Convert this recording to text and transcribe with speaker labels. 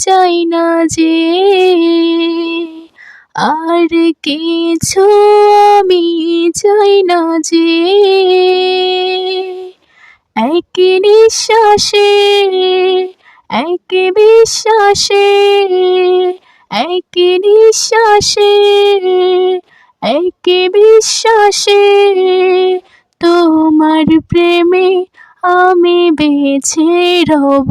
Speaker 1: চাই না যে আর কিছু আমি চাই না যে এক নিঃশ্বাসে, এক বিশ্বাসে, এক নিঃশ্বাসে, এক বিশ্বাসে তোমার প্রেমে আমি বেছে রব।